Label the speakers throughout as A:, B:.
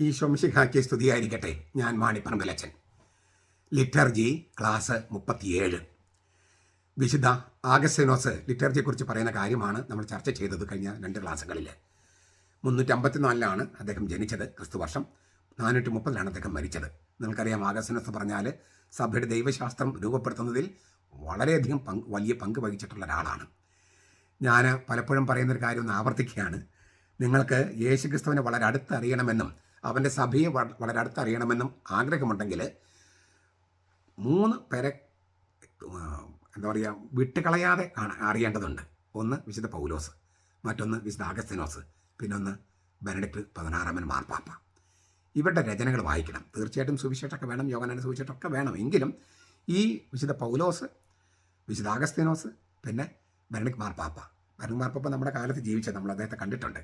A: ഈ ശംശിഖാക്കിയ സ്തുതിയായിരിക്കട്ടെ ഞാൻ മാണിപ്പറമ്പലച്ചൻ ലിറ്റർജി ക്ലാസ് മുപ്പത്തിയേഴ്. വിശുദ്ധ ആഗസ്റ്റിനോസ് ലിറ്റർജിയെക്കുറിച്ച് പറയുന്ന കാര്യമാണ് നമ്മൾ ചർച്ച ചെയ്തത് കഴിഞ്ഞ രണ്ട് ക്ലാസ്സുകളിൽ മുന്നൂറ്റമ്പത്തിനാലിലാണ് അദ്ദേഹം ജനിച്ചത് ക്രിസ്തു വർഷം നാനൂറ്റി മുപ്പതിലാണ് അദ്ദേഹം മരിച്ചത്. നിങ്ങൾക്കറിയാം ആഗസ്റ്റിനോസ് പറഞ്ഞാൽ സഭയുടെ ദൈവശാസ്ത്രം രൂപപ്പെടുത്തുന്നതിൽ വളരെയധികം പങ്ക് വലിയ പങ്ക് വഹിച്ചിട്ടുള്ള ഒരാളാണ്. ഞാൻ പലപ്പോഴും പറയുന്നൊരു കാര്യം ഒന്ന് ആവർത്തിക്കുകയാണ്. നിങ്ങൾക്ക് യേശുക്രിസ്തുവിനെ വളരെ അടുത്ത് അറിയണമെന്നും അവന്റെ സഭയെ വളരെ അടുത്തറിയണമെന്നും ആഗ്രഹമുണ്ടെങ്കിൽ മൂന്ന് പേരെ എന്താ പറയുക വിട്ടുകളയാതെ അറിയേണ്ടതുണ്ട്. ഒന്ന് വിശുദ്ധ പൗലോസ് മറ്റൊന്ന് വിശുദ്ധ ആഗസ്തിനോസ് പിന്നൊന്ന് ബെനഡിക്ട് പതിനാറാമൻ മാർപ്പാപ്പ. ഇവരുടെ രചനകൾ വായിക്കണം. തീർച്ചയായിട്ടും സുവിശേഷമൊക്കെ വേണം യോഗനാന സുവിശേഷമൊക്കെ വേണം. എങ്കിലും ഈ വിശുദ്ധ പൗലോസ് വിശുദ്ധ ആഗസ്തിനോസ് പിന്നെ ബെനഡിക് മാർപ്പാപ്പ. ബെനഡിക് മാർപ്പാപ്പ നമ്മുടെ കാലത്ത് ജീവിച്ചത് നമ്മൾ അദ്ദേഹത്തെ കണ്ടിട്ടുണ്ട്.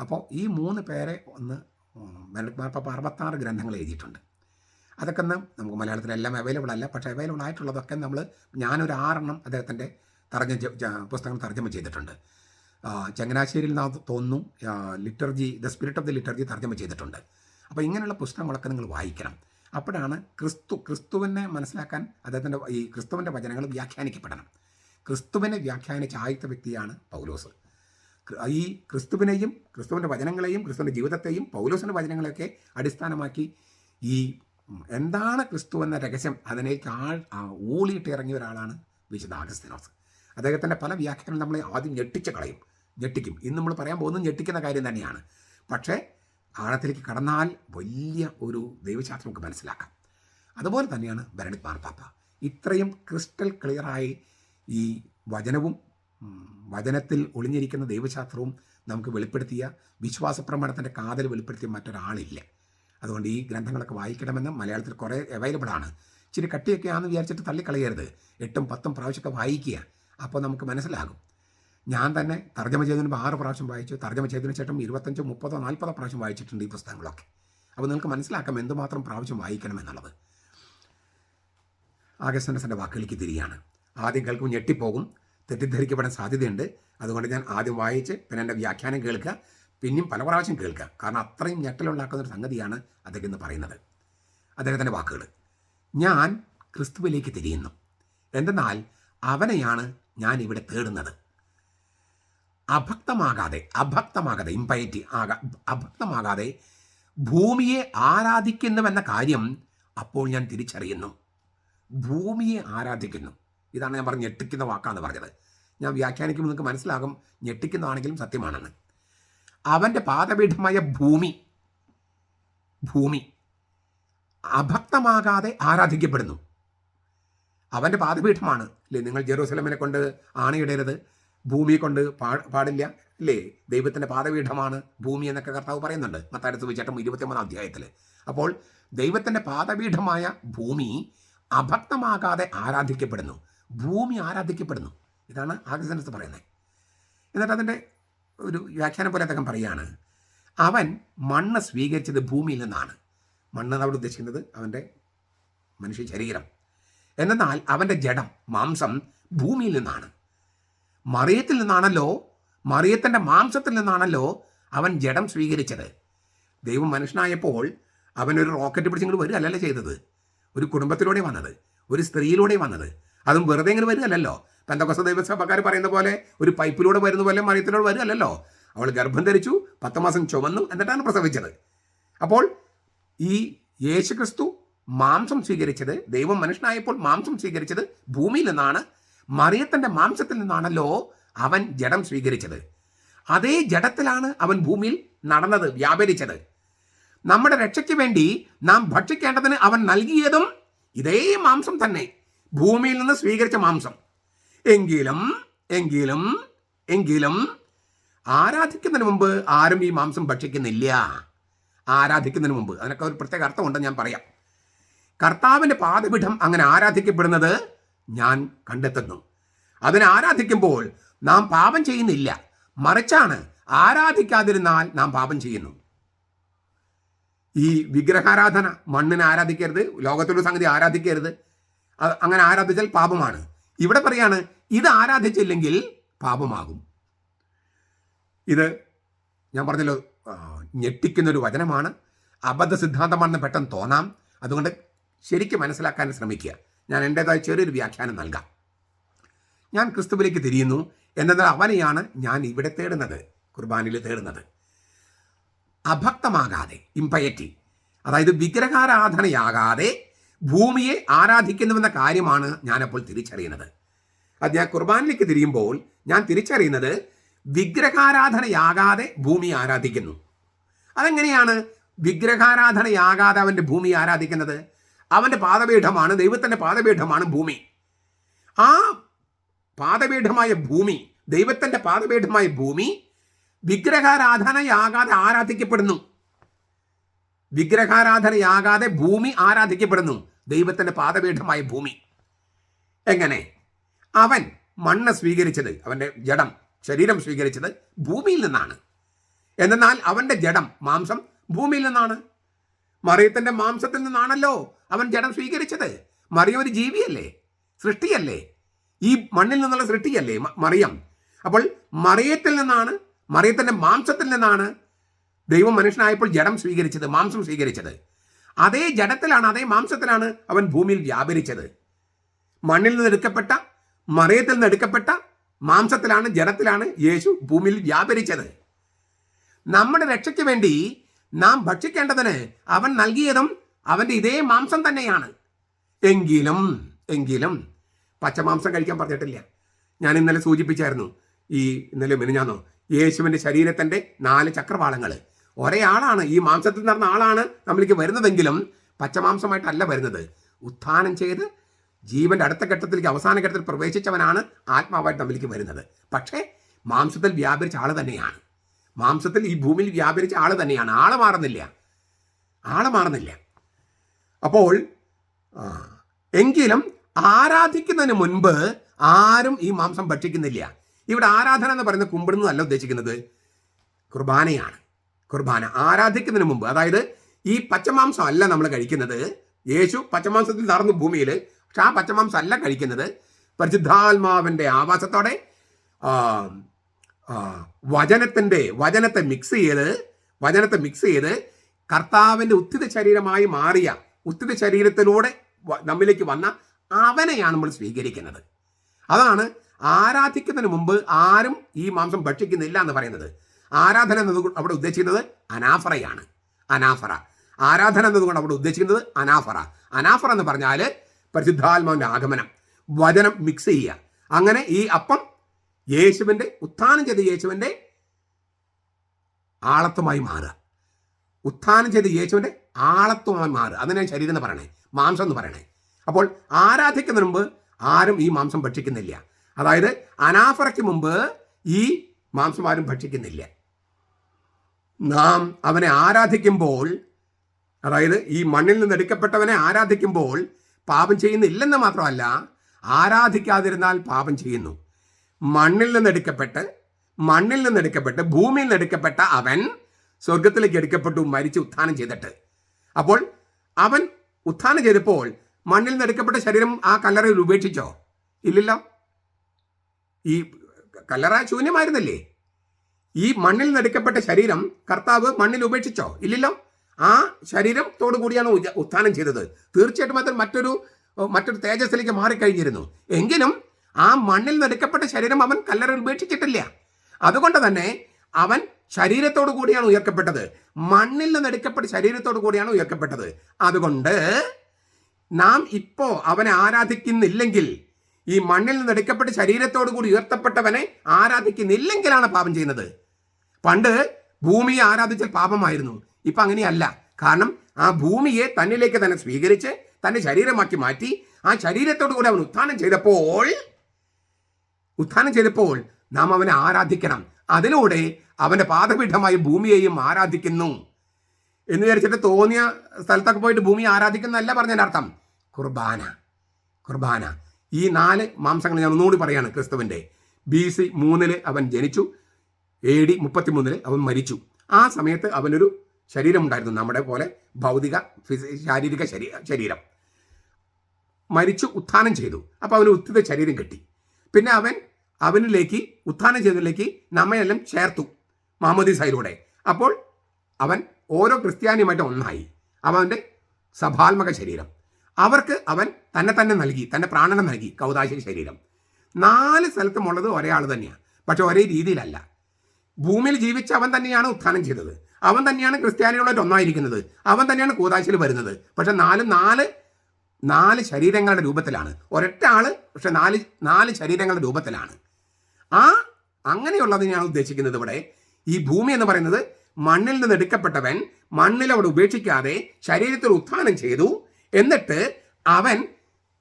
A: അപ്പോൾ ഈ മൂന്ന് പേരെ ഒന്ന് മാർപ്പാപ്പ അറുപത്താറ് ഗ്രന്ഥങ്ങൾ എഴുതിയിട്ടുണ്ട്. അതൊക്കെ ഒന്ന് നമുക്ക് മലയാളത്തിലെല്ലാം അവൈലബിൾ അല്ല. പക്ഷേ അവൈലബിൾ ആയിട്ടുള്ളതൊക്കെ നമ്മൾ ഞാനൊരു ആറെണ്ണം അദ്ദേഹത്തിന്റെ തർജ പുസ്തകം തർജമ ചെയ്തിട്ടുണ്ട്. ചങ്ങനാശ്ശേരിയിൽ നിന്ന് തോന്നുന്നു liturgy the spirit of the liturgy തർജമ ചെയ്തിട്ടുണ്ട്. അപ്പോൾ ഇങ്ങനെയുള്ള പുസ്തകങ്ങളൊക്കെ നിങ്ങൾ വായിക്കണം. അപ്പോഴാണ് ക്രിസ്തു ക്രിസ്തുവിനെ മനസ്സിലാക്കാൻ അദ്ദേഹത്തിന്റെ ഈ ക്രിസ്തുവിന്റെ വചനങ്ങൾ വ്യാഖ്യാനിക്കപ്പെടണം. ക്രിസ്തുവിനെ വ്യാഖ്യാനിച്ച ആദ്യത്തെ വ്യക്തിയാണ് പൗലോസ്. ഈ ക്രിസ്തുവിനെയും ക്രിസ്തുവിന്റെ വചനങ്ങളെയും ക്രിസ്തുവിന്റെ ജീവിതത്തെയും പൗലോസിന്റെ വചനങ്ങളെയൊക്കെ അടിസ്ഥാനമാക്കി ഈ എന്താണ് ക്രിസ്തു എന്ന രഹസ്യം അതിനേക്ക് ആൾ ഊളിയിട്ട് ഇറങ്ങിയ ഒരാളാണ് വിശുദ്ധ ആഗസ്തിനോസ് അദ്ദേഹത്തിന്റെ പല വ്യാഖ്യാനം നമ്മളെ ആദ്യം ഞെട്ടിച്ച് കളയും ഞെട്ടിക്കും. ഇന്ന് നമ്മൾ പറയാൻ പോകുന്നത് ഞെട്ടിക്കുന്ന കാര്യം തന്നെയാണ്. പക്ഷേ ആഴത്തിലേക്ക് കടന്നാൽ വലിയ ഒരു ദൈവശാസ്ത്രം നമുക്ക് മനസ്സിലാക്കാം. അതുപോലെ തന്നെയാണ് ബരണിക് മാർപ്പാപ്പ. ഇത്രയും ക്രിസ്റ്റൽ ക്ലിയറായി ഈ വചനവും വചനത്തിൽ ഒളിഞ്ഞിരിക്കുന്ന ദൈവശാസ്ത്രവും നമുക്ക് വെളിപ്പെടുത്തിയ വിശ്വാസ പ്രമാണത്തിന്റെ കാതൽ വെളിപ്പെടുത്തിയ മറ്റൊരാളില്ല. അതുകൊണ്ട് ഈ ഗ്രന്ഥങ്ങളൊക്കെ വായിക്കണമെന്ന് മലയാളത്തിൽ കുറേ അവൈലബിൾ ആണ്. ഇച്ചിരി കട്ടിയൊക്കെ ആണെന്ന് വിചാരിച്ചിട്ട് തള്ളിക്കളയരുത്. എട്ടും പത്തും പ്രാവശ്യമൊക്കെ വായിക്കുക. അപ്പോൾ നമുക്ക് മനസ്സിലാകും. ഞാൻ തന്നെ തർജമ ചെയ്തതിന് ആറ് പ്രാവശ്യം വായിച്ചു. തർജമ ചെയ്തതിന് ശേഷം ഇരുപത്തഞ്ചോ മുപ്പതോ നാൽപ്പതോ പ്രാവശ്യം വായിച്ചിട്ടുണ്ട് ഈ പുസ്തകങ്ങളൊക്കെ. അപ്പോൾ നിങ്ങൾക്ക് മനസ്സിലാക്കാം എന്തുമാത്രം പ്രാവശ്യം വായിക്കണം എന്നുള്ളത്. ആഗസ്റ്റനസിന്റെ വാക്കുകളിലേക്ക് തിരിയാണ്. ആദ്യം കേൾക്കുമ്പോൾ ഞെട്ടിപ്പോകും. തെറ്റിദ്ധരിക്കപ്പെടാൻ സാധ്യതയുണ്ട്. അതുകൊണ്ട് ഞാൻ ആദ്യം വായിച്ച് പിന്നെ എന്റെ വ്യാഖ്യാനം കേൾക്കുക പിന്നെയും പല പ്രാവശ്യം കേൾക്കുക. കാരണം അത്രയും ഞെട്ടലുണ്ടാക്കുന്ന ഒരു സംഗതിയാണ് അദ്ദേഹം ഇന്ന് പറയുന്നത്. അദ്ദേഹത്തിന്റെ വാക്കുകൾ ഞാൻ ക്രിസ്തുവിലേക്ക് തിരിയുന്നു. എന്തെന്നാൽ അവനെയാണ് ഞാൻ ഇവിടെ തേടുന്നത്. അഭക്തമാകാതെ അഭക്തമാകാതെ ഇമ്പയറ്റി ആകാ അഭക്തമാകാതെ ഭൂമിയെ ആരാധിക്കുന്നുവെന്ന കാര്യം അപ്പോൾ ഞാൻ തിരിച്ചറിയുന്നു. ഭൂമിയെ ആരാധിക്കുന്നു. ഇതാണ് ഞാൻ പറഞ്ഞ ഞെട്ടിക്കുന്ന വാക്കാണ് പറഞ്ഞത്. ഞാൻ വ്യാഖ്യാനിക്കുമ്പോൾ നിങ്ങൾക്ക് മനസ്സിലാകും ഞെട്ടിക്കുന്നതാണെങ്കിലും സത്യമാണെന്ന്. അവന്റെ പാദപീഠമായ ഭൂമി ഭൂമി അഭക്തമാകാതെ ആരാധിക്കപ്പെടുന്നു. അവന്റെ പാദപീഠമാണ്. അല്ലേ നിങ്ങൾ ജെറൂസലമിനെ കൊണ്ട് ആണയിടരുത് ഭൂമിയെ കൊണ്ട് പാ പാടില്ല. അല്ലേ ദൈവത്തിന്റെ പാദപീഠമാണ് ഭൂമി എന്നൊക്കെ കർത്താവ് പറയുന്നുണ്ട്. മത്താരത്ത് വിചേട്ടം ഇരുപത്തിമൂന്നാം അധ്യായത്തിൽ അപ്പോൾ ദൈവത്തിന്റെ പാദപീഠമായ ഭൂമി അഭക്തമാകാതെ ആരാധിക്കപ്പെടുന്നു. ഭൂമി ആരാധിക്കപ്പെടുന്നു. ഇതാണ് ആഗസനത്ത് പറയുന്നത്. എന്നിട്ട് അതിന്റെ ഒരു വ്യാഖ്യാനം പോലെ അദ്ദേഹം പറയുകയാണ് അവൻ മണ്ണ് സ്വീകരിച്ചത് ഭൂമിയിൽ നിന്നാണ്. മണ്ണ് അവിടെ ഉദ്ദേശിക്കുന്നത് അവന്റെ മനുഷ്യ ശരീരം. എന്നാൽ അവന്റെ ജഡം മാംസം ഭൂമിയിൽ നിന്നാണ്. മറിയത്തിൽ നിന്നാണല്ലോ മറിയത്തിന്റെ മാംസത്തിൽ നിന്നാണല്ലോ അവൻ ജഡം സ്വീകരിച്ചത്. ദൈവം മനുഷ്യനായപ്പോൾ അവനൊരു റോക്കറ്റ് പിടിച്ച് ഇങ്ങോട്ട് വരികയല്ലല്ലോ ചെയ്തത്. ഒരു കുടുംബത്തിലൂടെ വന്നത് ഒരു സ്ത്രീയിലൂടെ വന്നത് അതും വെറുതെ ഇങ്ങനെ വരികയല്ലല്ലോ. പെന്തക്കൊസ ദൈവസഭക്കാർ പറയുന്ന പോലെ ഒരു പൈപ്പിലൂടെ വരുന്ന പോലെ മറിയത്തിലൂടെ വരികയല്ലല്ലോ. അവൾ ഗർഭം ധരിച്ചു പത്ത് മാസം ചുമന്നു എന്നിട്ടാണ് പ്രസവിച്ചത്. അപ്പോൾ ഈ യേശുക്രിസ്തു മാംസം സ്വീകരിച്ചത് ദൈവം മനുഷ്യനായപ്പോൾ മാംസം സ്വീകരിച്ചത് ഭൂമിയിൽ നിന്നാണ് മറിയത്തിന്റെ മാംസത്തിൽ നിന്നാണല്ലോ അവൻ ജഡം സ്വീകരിച്ചത്. അതേ ജഡത്തിലാണ് അവൻ ഭൂമിയിൽ നടന്നത് വ്യാപരിച്ചത്. നമ്മുടെ രക്ഷയ്ക്ക് വേണ്ടി നാം ഭക്ഷിക്കേണ്ടതിന് അവൻ നൽകിയതും ഇതേ മാംസം തന്നെ. ഭൂമിയിൽ നിന്ന് സ്വീകരിച്ച മാംസം. എങ്കിലും എങ്കിലും എങ്കിലും ആരാധിക്കുന്നതിന് മുമ്പ് ആരും ഈ മാംസം ഭക്ഷിക്കുന്നില്ല. ആരാധിക്കുന്നതിന് മുമ്പ്. അതിനൊക്കെ ഒരു പ്രത്യേക അർത്ഥമുണ്ടെന്ന് ഞാൻ പറയാം. കർത്താവിന്റെ പാദപീഠം അങ്ങനെ ആരാധിക്കപ്പെടുന്നത് ഞാൻ കണ്ടെത്തുന്നു. അതിനെ ആരാധിക്കുമ്പോൾ നാം പാപം ചെയ്യുന്നില്ല. മറിച്ചാണ് ആരാധിക്കാതിരുന്നാൽ നാം പാപം ചെയ്യുന്നു. ഈ വിഗ്രഹാരാധന മണ്ണിനെ ആരാധിക്കരുത്? ലോകത്തിലുള്ള സംഗതി ആരാധിക്കരുത്? അങ്ങനെ ആരാധിച്ചാൽ പാപമാണ്. ഇവിടെ പറയാണ് ഇത് ആരാധിച്ചില്ലെങ്കിൽ പാപമാകും. ഇത് ഞാൻ പറഞ്ഞല്ലോ ഞെട്ടിക്കുന്ന ഒരു വചനമാണ്. അബദ്ധ സിദ്ധാന്തമാണെന്ന് പെട്ടെന്ന് തോന്നാം. അതുകൊണ്ട് ശരിക്കും മനസ്സിലാക്കാൻ ശ്രമിക്കുക. ഞാൻ എന്റേതായ ചെറിയൊരു വ്യാഖ്യാനം നൽകാം. ഞാൻ ക്രിസ്തുവിലേക്ക് തിരിയുന്നു എന്നാൽ അവനെയാണ് ഞാൻ ഇവിടെ തേടുന്നത് കുർബാനയിൽ തേടുന്നത്. അഭക്തമാകാതെ ഇമ്പയറ്റി അതായത് വിഗ്രഹാരാധനയാകാതെ ഭൂമിയെ ആരാധിക്കുന്നുവെന്ന കാര്യമാണ് ഞാനപ്പോൾ തിരിച്ചറിയുന്നത്. അത് ഞാൻ കുർബാനിലേക്ക് തിരിയുമ്പോൾ ഞാൻ തിരിച്ചറിയുന്നത് വിഗ്രഹാരാധനയാകാതെ ഭൂമി ആരാധിക്കുന്നു. അതെങ്ങനെയാണ് വിഗ്രഹാരാധനയാകാതെ അവന്റെ ഭൂമി ആരാധിക്കുന്നത്? അവന്റെ പാദപീഠമാണ് ദൈവത്തിന്റെ പാദപീഠമാണ് ഭൂമി. ആ പാദപീഠമായ ഭൂമി ദൈവത്തിന്റെ പാദപീഠമായ ഭൂമി വിഗ്രഹാരാധനയാകാതെ ആരാധിക്കപ്പെടുന്നു. വിഗ്രഹാരാധനയാകാതെ ഭൂമി ആരാധിക്കപ്പെടുന്നു. ദൈവത്തിന്റെ പാദപീഠമായ ഭൂമി. എങ്ങനെ? അവൻ മണ്ണ് സ്വീകരിച്ചത് അവന്റെ ജഡം ശരീരം സ്വീകരിച്ചത് ഭൂമിയിൽ നിന്നാണ്. എന്നാൽ അവന്റെ ജഡം മാംസം ഭൂമിയിൽ നിന്നാണ്. മറിയത്തിന്റെ മാംസത്തിൽ നിന്നാണല്ലോ അവൻ ജഡം സ്വീകരിച്ചത്. മറിയം ഒരു ജീവിയല്ലേ? സൃഷ്ടിയല്ലേ? ഈ മണ്ണിൽ നിന്നുള്ള സൃഷ്ടിയല്ലേ മറിയം? അപ്പോൾ മറിയത്തിൽ നിന്നാണ് മറിയത്തിന്റെ മാംസത്തിൽ നിന്നാണ് ദൈവം മനുഷ്യനായപ്പോൾ ജഡം സ്വീകരിച്ചത് മാംസം സ്വീകരിച്ചത്. അതേ ജഡത്തിലാണ് അതേ മാംസത്തിലാണ് അവൻ ഭൂമിയിൽ വ്യാപരിച്ചത്. മണ്ണിൽ നിന്ന് എടുക്കപ്പെട്ട മറിയത്തിൽ നിന്ന് എടുക്കപ്പെട്ട മാംസത്തിലാണ് ജഡത്തിലാണ് യേശു ഭൂമിയിൽ വ്യാപരിച്ചത്. നമ്മുടെ രക്ഷയ്ക്ക് വേണ്ടി നാം ഭക്ഷിക്കേണ്ടതിന് അവൻ നൽകിയതും അവന്റെ ഇതേ മാംസം തന്നെയാണ്. എങ്കിലും എങ്കിലും പച്ചമാംസം കഴിക്കാൻ പറഞ്ഞിട്ടില്ല. ഞാൻ ഇന്നലെ സൂചിപ്പിച്ചായിരുന്നു ഈ ഇന്നലെ മിനിഞ്ഞാന്നോ യേശുവിന്റെ ശരീരത്തിന്റെ നാല് ചക്രവാളങ്ങൾ ഒരേ ആളാണ്. ഈ മാംസത്തിൽ നടന്ന ആളാണ് നമ്മളിലേക്ക് വരുന്നതെങ്കിലും പച്ചമാംസമായിട്ടല്ല വരുന്നത്. ഉത്ഥാനം ചെയ്ത് ജീവന്റെ അടുത്ത ഘട്ടത്തിലേക്ക് അവസാന ഘട്ടത്തിൽ പ്രവേശിച്ചവനാണ് ആത്മാവായിട്ട് നമ്മിലേക്ക് വരുന്നത്. പക്ഷേ മാംസത്തിൽ വ്യാപരിച്ച ആൾ തന്നെയാണ്. മാംസത്തിൽ ഈ ഭൂമിയിൽ വ്യാപരിച്ച ആൾ തന്നെയാണ്. ആൾ മാറുന്നില്ല. ആൾ മാറുന്നില്ല. അപ്പോൾ എങ്കിലും ആരാധിക്കുന്നതിന് മുൻപ് ആരും ഈ മാംസം ഭക്ഷിക്കുന്നില്ല. ഇവിടെ ആരാധന എന്ന് പറയുന്നത് കുമ്പിടുന്നതല്ല ഉദ്ദേശിക്കുന്നത്. കുർബാനയാണ്. കുർബാന. ആരാധിക്കുന്നതിന് മുമ്പ് അതായത് ഈ പച്ചമാംസം അല്ല നമ്മൾ കഴിക്കുന്നത്. യേശു പച്ചമാംസത്തിൽ നടന്നു ഭൂമിയിൽ പക്ഷെ ആ പച്ചമാംസം അല്ല കഴിക്കുന്നത്. പരിശുദ്ധാത്മാവിന്റെ ആവാസത്തോടെ വചനത്തിന്റെ വചനത്തെ മിക്സ് ചെയ്ത് വചനത്തെ മിക്സ് ചെയ്ത് കർത്താവിന്റെ ഉത്തിത ശരീരമായി മാറിയ ഉത്തിത ശരീരത്തിലൂടെ നമ്മിലേക്ക് വന്ന അവനെയാണ് നമ്മൾ സ്വീകരിക്കുന്നത്. അതാണ് ആരാധിക്കുന്നതിന് മുമ്പ് ആരും ഈ മാംസം ഭക്ഷിക്കുന്നില്ല എന്ന് പറയുന്നത്. ആരാധന എന്നതുകൊണ്ട് അവിടെ ഉദ്ദേശിക്കുന്നത് അനാഫറയാണ്. അനാഫറ. ആരാധന എന്നതുകൊണ്ട് അവിടെ ഉദ്ദേശിക്കുന്നത് അനാഫറ. അനാഫറ എന്ന് പറഞ്ഞാൽ പരിശുദ്ധാത്മാവിന്റെ ആഗമനം വചനം മിക്സ് ചെയ്യുക. അങ്ങനെ ഈ അപ്പം യേശുവിന്റെ ഉത്ഥാനം ചെയ്ത യേശുവിന്റെ ആളത്വമായി മാറുക. ഉത്ഥാനം ചെയ്ത യേശുവിന്റെ ആളത്വമായി മാറുക. അതിനാണ് ശരീരം എന്ന് പറയണേ മാംസം എന്ന് പറയണേ. അപ്പോൾ ആരാധിക്കുന്നതിന് മുമ്പ് ആരും ഈ മാംസം ഭക്ഷിക്കുന്നില്ല. അതായത് അനാഫറയ്ക്ക് മുമ്പ് ഈ മാംസം ആരും ഭക്ഷിക്കുന്നില്ല. നാം അവനെ ആരാധിക്കുമ്പോൾ അതായത് ഈ മണ്ണിൽ നിന്ന് എടുക്കപ്പെട്ടവനെ ആരാധിക്കുമ്പോൾ പാപം ചെയ്യുന്നില്ലെന്ന് മാത്രമല്ല ആരാധിക്കാതിരുന്നാൽ പാപം ചെയ്യുന്നു. മണ്ണിൽ നിന്ന് എടുക്കപ്പെട്ട് മണ്ണിൽ നിന്ന് എടുക്കപ്പെട്ട് ഭൂമിയിൽ നിന്ന് എടുക്കപ്പെട്ട അവൻ സ്വർഗത്തിലേക്ക് എടുക്കപ്പെട്ടു മരിച്ച് ഉത്ഥാനം ചെയ്തിട്ട്. അപ്പോൾ അവൻ ഉത്ഥാനം ചെയ്തപ്പോൾ മണ്ണിൽ നിന്ന് എടുക്കപ്പെട്ട ശരീരം ആ കല്ലറയിൽ ഉപേക്ഷിച്ചോ? ഇല്ലല്ലോ. ഈ കല്ലറ ശൂന്യമായിരുന്നില്ലേ? ഈ മണ്ണിൽ നിന്ന് ശരീരം കർത്താവ് മണ്ണിൽ ഉപേക്ഷിച്ചോ? ഇല്ലല്ലോ. ആ ശരീരത്തോടു കൂടിയാണ് ഉത്ഥാനം ചെയ്തത്. തീർച്ചയായിട്ടും അത് മറ്റൊരു മറ്റൊരു തേജസ്സിലേക്ക് മാറിക്കഴിഞ്ഞിരുന്നു. എങ്കിലും ആ മണ്ണിൽ നിന്ന് ശരീരം അവൻ കല്ലറയിൽ ഉപേക്ഷിച്ചിട്ടില്ല. അതുകൊണ്ട് തന്നെ അവൻ ശരീരത്തോടു കൂടിയാണ് ഉയർക്കപ്പെട്ടത്. മണ്ണിൽ നിന്ന് ശരീരത്തോടു കൂടിയാണ് ഉയർക്കപ്പെട്ടത്. അതുകൊണ്ട് നാം ഇപ്പോ അവനെ ആരാധിക്കുന്നില്ലെങ്കിൽ ഈ മണ്ണിൽ നിന്ന് ശരീരത്തോടു കൂടി ഉയർത്തപ്പെട്ടവനെ ആരാധിക്കുന്നില്ലെങ്കിലാണ് പാപം ചെയ്യുന്നത്. പണ്ട് ഭൂമിയെ ആരാധിച്ചാൽ പാപമായിരുന്നു. ഇപ്പൊ അങ്ങനെയല്ല. കാരണം ആ ഭൂമിയെ തന്നിലേക്ക് തന്നെ സ്വീകരിച്ച് തന്റെ ശരീരമാക്കി മാറ്റി ആ ശരീരത്തോടു കൂടി അവൻ ഉത്ഥാനം ചെയ്തപ്പോൾ ഉത്ഥാനം ചെയ്തപ്പോൾ നാം അവനെ ആരാധിക്കണം. അതിലൂടെ അവന്റെ പാദപീഠമായ ഭൂമിയെയും ആരാധിക്കുന്നു. എന്ന് വിചാരിച്ചിട്ട് തോന്നിയ സ്ഥലത്തൊക്കെ പോയിട്ട് ഭൂമിയെ ആരാധിക്കുന്നല്ല പറഞ്ഞതിന്റെ അർത്ഥം. കുർബാന. കുർബാന. ഈ നാല് മാംസങ്ങൾ ഞാൻ ഒന്നുകൂടി പറയാണ് ക്രിസ്തുവിന്റെ ബി സി മൂന്നിൽ അവൻ ജനിച്ചു. എ ഡി മുപ്പത്തിമൂന്നിൽ അവൻ മരിച്ചു. ആ സമയത്ത് അവനൊരു ശരീരമുണ്ടായിരുന്നു. നമ്മുടെ പോലെ ഭൗതിക ഫിസി ശാരീരിക ശരീ ശരീരം. മരിച്ചു ഉത്ഥാനം ചെയ്തു. അപ്പോൾ അവന് ഉത്തിത ശരീരം കിട്ടി. പിന്നെ അവൻ അവനിലേക്ക് ഉത്ഥാനം ചെയ്തതിലേക്ക് നമ്മയെല്ലാം ചേർത്തു മാമോദീസായിലൂടെ. അപ്പോൾ അവൻ ഓരോ ക്രിസ്ത്യാനിയുമായിട്ട് ഒന്നായി. അവന്റെ സഭാത്മക ശരീരം. അവർക്ക് അവൻ തന്നെ തന്നെ നൽകി തന്റെ പ്രാണനം നൽകി കൗതാശ ശരീരം. നാല് സ്ഥലത്തുമുള്ളത് ഒരേ ആൾ തന്നെയാണ് പക്ഷെ ഒരേ രീതിയിലല്ല. ഭൂമിയിൽ ജീവിച്ച അവൻ തന്നെയാണ് ഉത്ഥാനം ചെയ്തത്. അവൻ തന്നെയാണ് ക്രിസ്ത്യാനികളായിട്ട് ഒന്നായിരിക്കുന്നത്. അവൻ തന്നെയാണ് കൂതാശയിൽ വരുന്നത്. പക്ഷെ നാല് നാല് നാല് ശരീരങ്ങളുടെ രൂപത്തിലാണ്. ഒരൊറ്റ ആൾ പക്ഷെ നാല് നാല് ശരീരങ്ങളുടെ രൂപത്തിലാണ്. ആ അങ്ങനെയുള്ളതിനെയാണ് ഉദ്ദേശിക്കുന്നത് ഇവിടെ ഈ ഭൂമി എന്ന് പറയുന്നത് മണ്ണിൽ നിന്ന് എടുക്കപ്പെട്ടവൻ മണ്ണിൽ അവിടെ ഉപേക്ഷിക്കാതെ ശരീരത്തിൽ ഉത്ഥാനം ചെയ്തു. എന്നിട്ട് അവൻ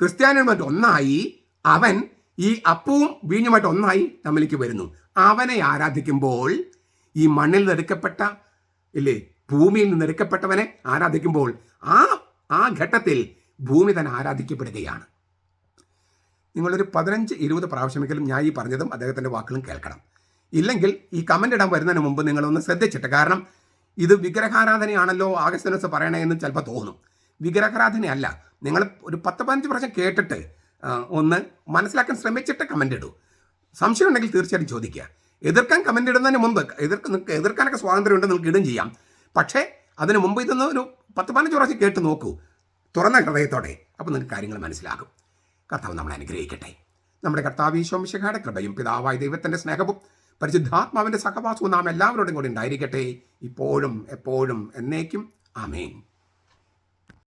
A: ക്രിസ്ത്യാനികളുമായിട്ട് ഒന്നായി. അവൻ ഈ അപ്പവും വീഞ്ഞുമായിട്ട് ഒന്നായി തമ്മിലേക്ക് വരുന്നു. അവനെ ആരാധിക്കുമ്പോൾ ഈ മണ്ണിൽ നിന്നെടുക്കപ്പെട്ട ഇല്ലേ ഭൂമിയിൽ നിന്ന് എടുക്കപ്പെട്ടവനെ ആരാധിക്കുമ്പോൾ ആ ആ ഘട്ടത്തിൽ ഭൂമി തന്നെ ആരാധിക്കപ്പെടുകയാണ്. നിങ്ങളൊരു പതിനഞ്ച് ഇരുപത് പ്രാവശ്യമെങ്കിലും ഞാൻ ഈ പറഞ്ഞതും അദ്ദേഹത്തിന്റെ വാക്കുകളും കേൾക്കണം. ഇല്ലെങ്കിൽ ഈ കമന്റ് ഇടാൻ വരുന്നതിന് മുമ്പ് നിങ്ങളൊന്ന് ശ്രദ്ധിച്ചിട്ട് കാരണം ഇത് വിഗ്രഹാരാധനയാണല്ലോ ആഗസ്തനസ് പറയണേ എന്ന് ചിലപ്പോൾ തോന്നും. വിഗ്രഹാരാധനയല്ല നിങ്ങൾ ഒരു പത്ത് പതിനഞ്ച് പ്രാവശ്യം കേട്ടിട്ട് ഒന്ന് മനസ്സിലാക്കാൻ ശ്രമിച്ചിട്ട് കമന്റ് ഇടൂ. സംശയം ഉണ്ടെങ്കിൽ തീർച്ചയായിട്ടും ചോദിക്കുക. എതിർക്കാൻ കമന്റ് ഇടുന്നതിന് മുമ്പ് നിങ്ങൾക്ക് എതിർക്കാനൊക്കെ സ്വാതന്ത്ര്യമുണ്ട് നിങ്ങൾക്ക് ഇടും ചെയ്യാം. പക്ഷേ അതിന് മുമ്പ് ഇതൊന്ന് ഒരു പത്ത് പതിനഞ്ച് പ്രാവശ്യം കേട്ട് നോക്കൂ. തുറന്ന ഹൃദയത്തോടെ അപ്പോൾ നിങ്ങൾക്ക് കാര്യങ്ങൾ മനസ്സിലാകും. കർത്താവ് നമ്മളെ അനുഗ്രഹിക്കട്ടെ. നമ്മുടെ കർത്താവ് ഈശോമിശിഖയുടെ കൃപയും പിതാവായ ദൈവത്തിന്റെ സ്നേഹവും പരിശുദ്ധാത്മാവിന്റെ സഹവാസവും നാം എല്ലാവരോടും കൂടി ഉണ്ടായിരിക്കട്ടെ. ഇപ്പോഴും എപ്പോഴും എന്നേക്കും. ആമേൻ.